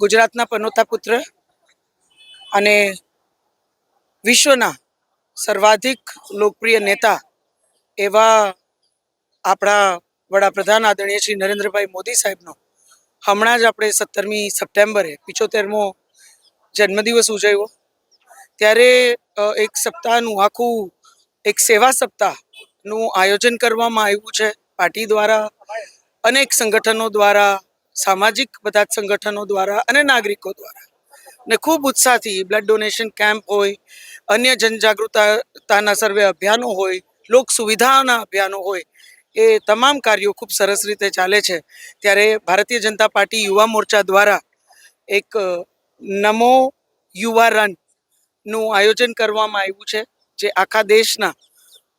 ગુજરાતના પનોતા પુત્ર અને વિશ્વના સર્વાધિક લોકપ્રિય નેતા એવા આપણા વડાપ્રધાન આદરણીય શ્રી નરેન્દ્રભાઈ મોદી સાહેબનો. હમણાં જ આપણે સત્તરમી સપ્ટેમ્બરે પિચોતેરમો જન્મદિવસ ઉજવ્યો. ત્યારે એક સપ્તાહનું આખું, એક સેવા સપ્તાહનું આયોજન કરવામાં આવ્યું છે. પાર્ટી દ્વારા અનેક સંગઠનો દ્વારા સામાજિક બધા સંગઠનો દ્વારા અને નાગરિકો દ્વારા. ને ખૂબ ઉત્સાહથી બ્લડ ડોનેશન કેમ્પ હોય, અન્ય જનજાગૃતતાના સર્વે અભિયાનો હોય, લોક સુવિધાના અભિયાનો હોય, એ તમામ કાર્યો ખૂબ સરસ રીતે ચાલે છે. ત્યારે ભારતીય જનતા પાર્ટી યુવા મોરચા દ્વારા એક નમો યુવા રનનું આયોજન કરવામાં આવ્યું છે, જે આખા દેશના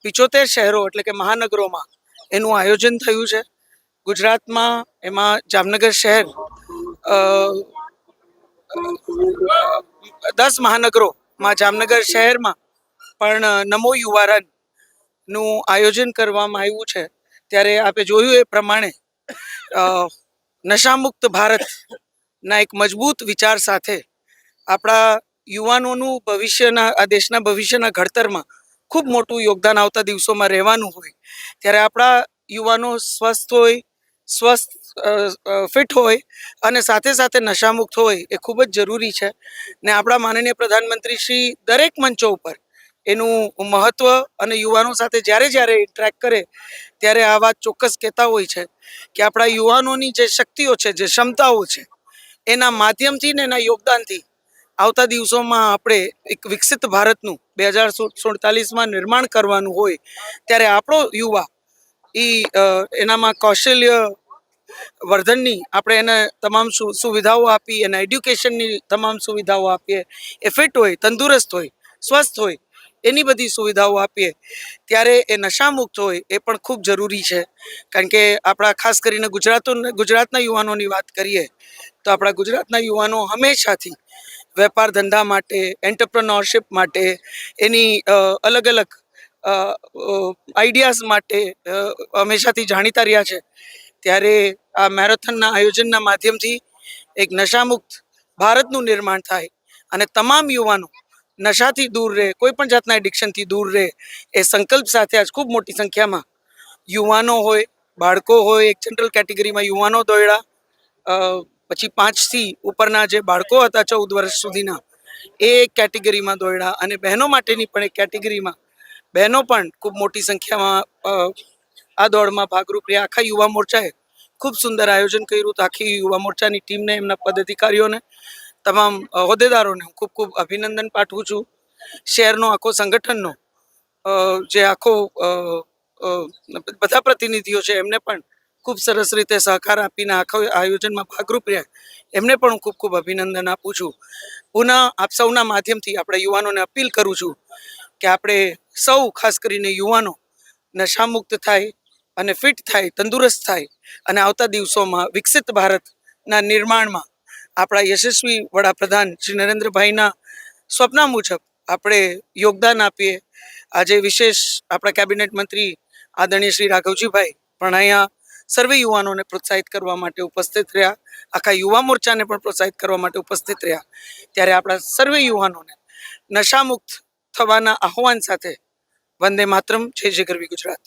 પિચોતેર શહેરો એટલે કે મહાનગરોમાં એનું આયોજન થયું છે. ગુજરાતમાં એમાં જામનગર શહેર દસ મહાનગરોમાં જામનગર શહેરમાં પણ નમો યુવા રન આયોજન કરવામાં આવ્યું છે. ત્યારે આપે જોયું એ પ્રમાણે નશામુક્ત ભારતના એક મજબૂત વિચાર સાથે આપણા યુવાનોનું ભવિષ્યના, આ દેશના ભવિષ્યના ઘડતરમાં ખૂબ મોટું યોગદાન આવતા દિવસોમાં રહેવાનું હોય. ત્યારે આપણા યુવાનો સ્વસ્થ હોય સ્વસ્થ ફિટ હોય અને સાથે સાથે નશામુક્ત હોય એ ખૂબ જ જરૂરી છે. ને આપણા માનનીય પ્રધાનમંત્રી શ્રી દરેક મંચો ઉપર એનું મહત્વ અને યુવાનો સાથે જ્યારે જ્યારે ઇન્ટરેક્ટ કરે ત્યારે આ વાત ચોક્કસ કહેતા હોય છે કે આપણા યુવાનોની જે શક્તિઓ છે, જે ક્ષમતાઓ છે, એના માધ્યમથી ને એના યોગદાનથી આવતા દિવસોમાં આપણે એક વિકસિત ભારતનું બે હજાર સુડતાલીસમાં નિર્માણ કરવાનું હોય ત્યારે આપણો યુવા એ એનામાં કૌશલ્ય વર્ધનની આપણે એને તમામ સુવિધાઓ આપી એને એડ્યુકેશનની તમામ સુવિધાઓ આપીએ. એ ફિટ હોય, તંદુરસ્ત હોય, સ્વસ્થ હોય, એની બધી સુવિધાઓ આપીએ. ત્યારે એ નશામુક્ત હોય એ પણ ખૂબ જરૂરી છે. કારણ કે આપણા ખાસ કરીને ગુજરાતો, ગુજરાતના યુવાનોની વાત કરીએ, તો આપણા ગુજરાતના યુવાનો હંમેશાથી વેપાર ધંધા માટે એન્ટરપ્રનોરશિપ માટે એની અલગ અલગ આઈડિયાઝ માટે હંમેશાથી જાણીતા રહ્યા છે. ત્યારે આ મેરેથોનના આયોજનના માધ્યમથી એક નશામુક્ત ભારતનું નિર્માણ થાય અને તમામ યુવાનો નશાથી દૂર રહે, કોઈ પણ જાતના એડિક્શનથી દૂર રહે, એ સંકલ્પ સાથે આજ ખૂબ મોટી સંખ્યામાં યુવાનો હોય, બાળકો હોય, એક જનરલ કેટેગરીમાં યુવાનો દોડ્યા પછી પાંચથી ઉપરના જે બાળકો હતા ચૌદ વર્ષ સુધીના, એ કેટેગરીમાં દોડ્યા અને બહેનો માટેની પણ એક કેટેગરીમાં બહેનો પણ ખૂબ મોટી સંખ્યામાં આ દોડમાં ભાગરૂપ રહ્યા. આખા યુવા મોરચાએ ખૂબ સુંદર આયોજન કર્યું તો આખી યુવા મોરચાની ટીમને, એમના પદાધિકારીઓને, તમામ હોદ્દેદારોને હું ખૂબ ખૂબ અભિનંદન પાઠવું છું. શહેરનો આખો સંગઠનનો જે આખો બધા પ્રતિનિધિઓ છે, એમને પણ ખૂબ સરસ રીતે સહકાર આપીને આખા આયોજનમાં ભાગરૂપ રહ્યા. એમને પણ હું ખૂબ ખૂબ અભિનંદન આપું છું. પુનઃ આપ સૌના માધ્યમથી આપણે યુવાનોને અપીલ કરું છું કે આપણે સૌ, ખાસ કરીને યુવાનો, નશામુક્ત થાય અને ફિટ થાય, તંદુરસ્ત થાય અને આવતા દિવસોમાં વિકસિત ભારતના નિર્માણમાં આપણા યશસ્વી વડાપ્રધાન શ્રી નરેન્દ્રભાઈના સ્વપ્ન મુજબ આપણે યોગદાન આપીએ. આજે વિશેષ આપણા કેબિનેટ મંત્રી આદરણીય શ્રી રાઘવજીભાઈ પણ અહીંયા સર્વે યુવાનોને પ્રોત્સાહિત કરવા માટે ઉપસ્થિત રહ્યા. આખા યુવા મોરચાને પણ પ્રોત્સાહિત કરવા માટે ઉપસ્થિત રહ્યા. ત્યારે આપણા સર્વે યુવાનોને નશામુક્ત થવાના આહવાન સાથે વંદે માતરમ જય જય ગરવી ગુજરાત.